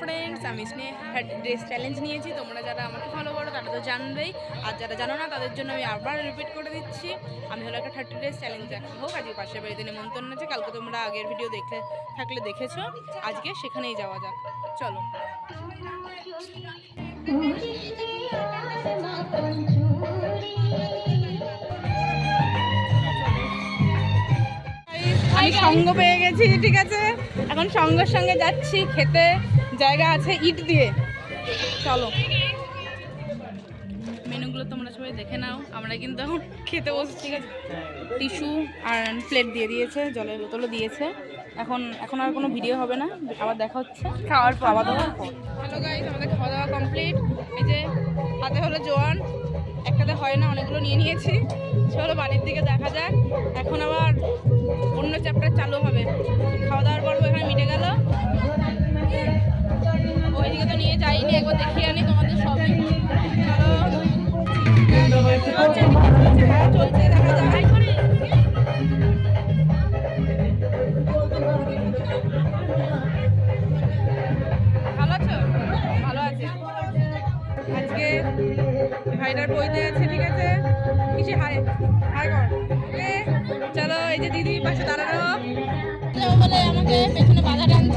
Friends আমি স্নেহ dress challenge নিয়েছি। তোমরা যারা আমাকে ফলো করো, তারা তো জানবেই। আর যারা জানো না, তাদের জন্য আমি আবার রিপিট করে দিচ্ছি। আমি হলো একটা থার্টি ড্রেস চ্যালেঞ্জ দেখা হোক, আজকে পাশের বাড়িতে নেমন্তন্ন আছে। কালকে তোমরা আগের ভিডিও দেখে থাকলে দেখেছ। আজকে সেখানেই যাওয়া যাক। চলো। আমি সঙ্গ পেয়ে গেছি, ঠিক আছে? এখন সঙ্গের সঙ্গে যাচ্ছি, খেতে। জায়গা আছে ইট দিয়ে। চলো। মেনুগুলো তোমরা সবাই দেখে নাও। আমরা কিন্তু এখন খেতে বসছি, ঠিক আছে? টিস্যু আর প্লেট দিয়ে দিয়েছে, জলের বোতলও দিয়েছে। এখন এখন আর কোনো ভিডিও হবে না, আবার দেখা হচ্ছে। খাওয়ার পর খাওয়া দাওয়ার পর। হ্যালো গাইস আমাদের খাওয়া দাওয়া কমপ্লিট এই যে, হাতে হলো জোয়ান। একটাতে হয় না, অনেকগুলো নিয়ে নিয়েছি। চলো বাড়ির দিকে দেখা যাক। এখন আবার অন্য চ্যাপ্টার চালু হবে। একবার দেখিয়ে আনি তোমাদের সবই। চলো চলছে, দেখা আছে। আজকে ভাইটার বইতে আছে ঠিক আছে? কিছু হাই হাই কর চলো এই যে দিদি পাশে দাঁড়ানো। বলে আমাকে পেছনে বাধা টানছে